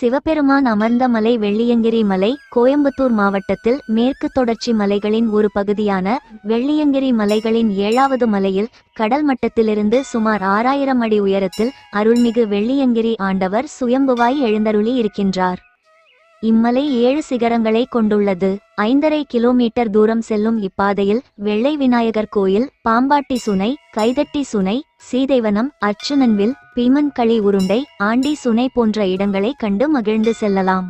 சிவபெருமான் அமர்ந்த மலை வெள்ளியங்கிரி மலை கோயம்புத்தூர் மாவட்டத்தில் மேற்கு தொடர்ச்சி மலைகளின் ஒரு பகுதியான வெள்ளியங்கிரி மலைகளின் ஏழாவது மலையில் கடல் மட்டத்திலிருந்து சுமார் ஆறாயிரம் அடி உயரத்தில் அருள்மிகு வெள்ளியங்கிரி ஆண்டவர் சுயம்புவாய் எழுந்தருளி இருக்கின்றார். இம்மலை ஏழு சிகரங்களை கொண்டுள்ளது. ஐந்தரை கிலோமீட்டர் தூரம் செல்லும் இப்பாதையில் வெள்ளை விநாயகர் கோயில் பாம்பாட்டி சுனை கைதட்டி சுனை சீதைவனம் அர்ச்சுனன்வில் பீமன்களி உருண்டை ஆண்டி சுனை போன்ற இடங்களை கண்டு மகிழ்ந்து செல்லலாம்.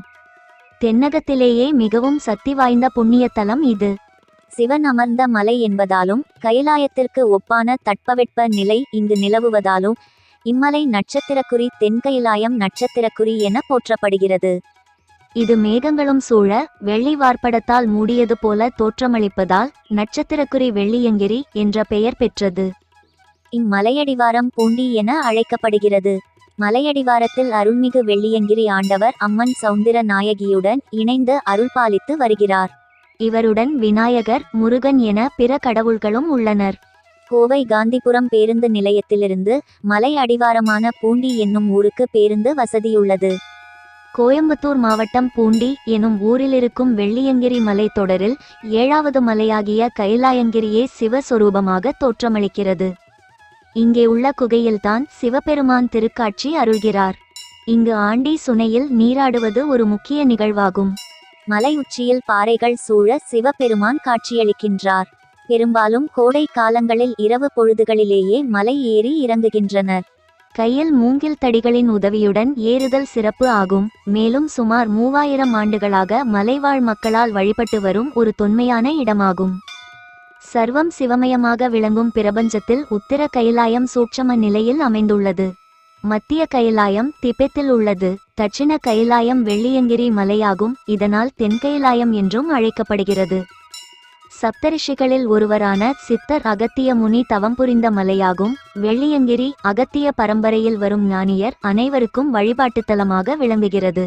தென்னகத்திலேயே மிகவும் சக்தி வாய்ந்த புண்ணிய தலம் இது. சிவன் அமர்ந்த மலை என்பதாலும் கைலாயத்திற்கு ஒப்பான தட்பவெட்ப நிலை இங்கு நிலவுவதாலும் இம்மலை நட்சத்திரக்குறி தென்கைலாயம் நட்சத்திரக்குறி என போற்றப்படுகிறது. இது மேகங்களும் சூழ வெள்ளி வார்ப்படத்தால் மூடியது போல தோற்றமளிப்பதால் நட்சத்திரக்குறி வெள்ளியங்கிரி என்ற பெயர் பெற்றது. இம்மலையடிவாரம் பூண்டி என அழைக்கப்படுகிறது. மலையடிவாரத்தில் அருள்மிகு வெள்ளியங்கிரி ஆண்டவர் அம்மன் சௌந்தர நாயகியுடன் இணைந்து அருள்பாலித்து வருகிறார். இவருடன் விநாயகர் முருகன் என பிற கடவுள்களும் உள்ளனர். கோவை காந்திபுரம் பேருந்து நிலையத்திலிருந்து மலை அடிவாரமான பூண்டி என்னும் ஊருக்கு பேருந்து வசதியுள்ளது. கோயம்புத்தூர் மாவட்டம் பூண்டி எனும் ஊரிலிருக்கும் வெள்ளியங்கிரி மலை தொடரில் ஏழாவது மலையாகிய கைலாயங்கிரியே சிவஸ்வரூபமாக தோற்றமளிக்கிறது. இங்கே உள்ள குகையில்தான் சிவபெருமான் திருக்காட்சி அருள்கிறார். இங்கு ஆண்டி சுனையில் நீராடுவது ஒரு முக்கிய நிகழ்வாகும். மலை உச்சியில் பாறைகள் சூழ சிவபெருமான் காட்சியளிக்கின்றார். பெரும்பாலும் கோடை காலங்களில் இரவு பொழுதுகளிலேயே மலை ஏறி இறங்குகின்றனர். கையில் மூங்கில் தடிகளின் உதவியுடன் ஏறுதல் சிறப்பு ஆகும். மேலும் சுமார் மூவாயிரம் ஆண்டுகளாக மலைவாழ் மக்களால் வழிபட்டு வரும் ஒரு தொன்மையான இடமாகும். சர்வம் சிவமயமாக விளங்கும் பிரபஞ்சத்தில் உத்திர கைலாயம் சூட்சம நிலையில் அமைந்துள்ளது. மத்திய கைலாயம் திபெத்தில் உள்ளது. தட்சிண கைலாயம் வெள்ளியங்கிரி மலையாகும். இதனால் தென்கைலாயம் என்றும் அழைக்கப்படுகிறது. சப்தரிஷிகளில் ஒருவரான சித்தர் அகத்திய முனி தவம் புரிந்த மலையாகும். வெள்ளியங்கிரி அகத்திய பரம்பரையில் வரும் ஞானியர் அனைவருக்கும் வழிபாட்டுத்தலமாக விளங்குகிறது.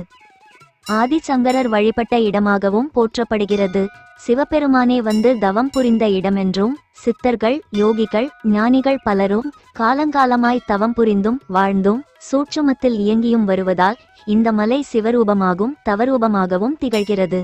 ஆதிசங்கரர் வழிபட்ட இடமாகவும் போற்றப்படுகிறது. சிவபெருமானே வந்து தவம் புரிந்த இடமென்றும் சித்தர்கள் யோகிகள் ஞானிகள் பலரும் காலங்காலமாய் தவம் புரிந்தும் வாழ்ந்தும் சூட்சுமத்தில் இயங்கியும் வருவதால் இந்த மலை சிவரூபமாகும் தவரூபமாகவும் திகழ்கிறது.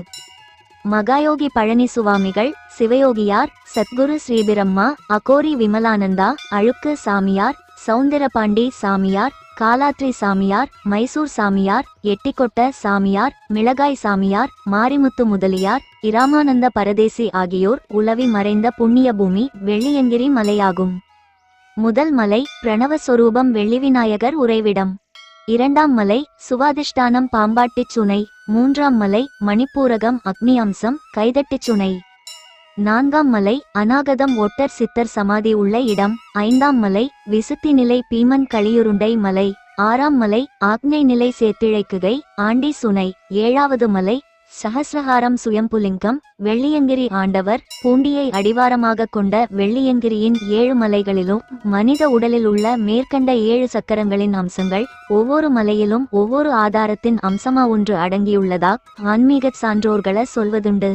மகாயோகி பழனி சுவாமிகள் சிவயோகியார் சத்குரு ஸ்ரீபிரம்மா அகோரி விமலானந்தா அழுக்கு சாமியார் சவுந்தரபாண்டி சாமியார் காலாத்ரி சாமியார் மைசூர் சாமியார் எட்டிக்கொட்ட சாமியார் மிளகாய் சாமியார் மாரிமுத்து முதலியார் இராமானந்த பரதேசி ஆகியோர் உலவி மறைந்த புண்ணிய பூமி வெள்ளியங்கிரி மலையாகும். முதல் மலை பிரணவஸ்வரூபம் வெள்ளிவிநாயகர் உறைவிடம். இரண்டாம் மலை சுவாதிஷ்டானம் பாம்பாட்டிச் சுனை. மூன்றாம் மலை மணிப்பூரகம் அக்னி அம்சம் கைதட்டிச் சுனை. நான்காம் மலை அநாகதம் ஒட்டர் சித்தர் சமாதி உள்ள இடம். ஐந்தாம் மலை விசுத்தி நிலை பீமன் களியுருண்டை மலை. ஆறாம் மலை ஆக்னை நிலை சேத்திழைக்குகை ஆண்டி சுனை. ஏழாவது மலை சஹசிரஹாரம் சுயம்புலிங்கம் வெள்ளியங்கிரி ஆண்டவர் பூண்டியை அடிவாரமாக கொண்ட வெள்ளியங்கிரியின் ஏழு மலைகளிலும் மனித உடலில் உள்ள மேற்கண்ட ஏழு சக்கரங்களின் அம்சங்கள் ஒவ்வொரு மலையிலும் ஒவ்வொரு ஆதாரத்தின் அம்சமா ஒன்று அடங்கியுள்ளதா? ஆன்மீக சான்றோர்களை சொல்வதுண்டு.